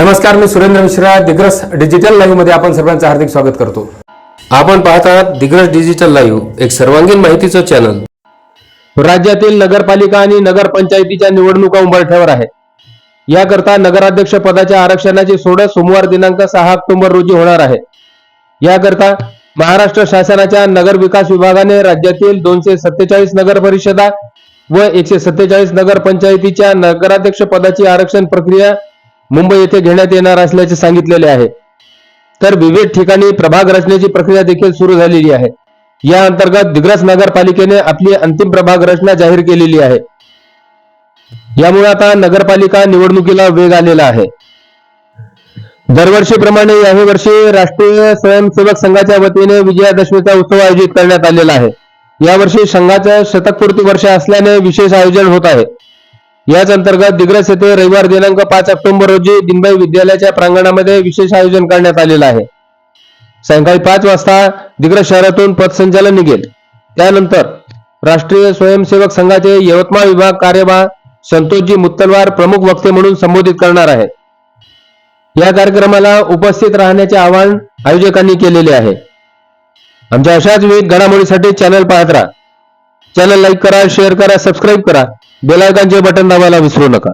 नमस्कार मी सुरेंद्र मिश्रा दिग्रस डिजिटल लाईव्हमध्ये आपण सर्वांचं हार्दिक स्वागत करतो. आपण पाहत आहात दिग्रस डिजिटल लाईव्ह एक सर्वांगीण माहितीचं चॅनल राज्यातील नगरपालिका आणि नगरपंचायतीच्या निवडणुका उंबरठ्यावर आहेत. याकरता नगराध्यक्ष पदाच्या आरक्षणाची सोडत सोमवार दिनांक सहा ऑक्टोबर रोजी होणार आहे. याकरता महाराष्ट्र शासनाच्या नगर विकास विभागाने राज्यातील दोनशे सत्तेचाळीस नगर परिषदा व एकशे सत्तेचाळीस नगर पंचायतीच्या नगराध्यक्ष पदाची आरक्षण प्रक्रिया मुंबई येथे घेण्यात येणार असल्याचे सांगितलेले आहे. तर विविध ठिकाणी प्रभाग रचनेची प्रक्रिया देखील सुरू झालेली आहे. या अंतर्गत दिग्रस नगरपालिकेने आपली अंतिम प्रभाग रचना जाहीर केलेली आहे. यामुळे आता नगरपालिका निवडणुकीला वेग आलेला आहे. दरवर्षीप्रमाणे याही वर्षी राष्ट्रीय स्वयंसेवक संघाच्या वतीने विजयादशमीचा उत्सव आयोजित करण्यात आलेला आहे. यावर्षी संघाचं शतकपूर्ती वर्ष असल्याने विशेष आयोजन होत आहे. याच अंतर्गत दिग्रस येथे रविवार दिनांक पाच ऑक्टोबर रोजी दिनबाई विद्यालयाच्या प्रांगणामध्ये विशेष आयोजन करण्यात आलेलं आहे. सायंकाळी पाच वाजता दिग्रस शहरातून पथसंचालन निघेल. त्यानंतर राष्ट्रीय स्वयंसेवक संघाचे यवतमाळ विभाग कार्यवाह संतोषजी मुत्तलवार प्रमुख वक्ते म्हणून संबोधित करणार आहे. या कार्यक्रमाला उपस्थित राहण्याचे आवाहन आयोजकांनी केलेले आहे. आमच्या अशाच विविध घडामोडीसाठी चॅनल पाहत राहा. चॅनल लाईक करा शेअर करा सबस्क्राईब करा. बेल बटन दाबायला विसरू नका.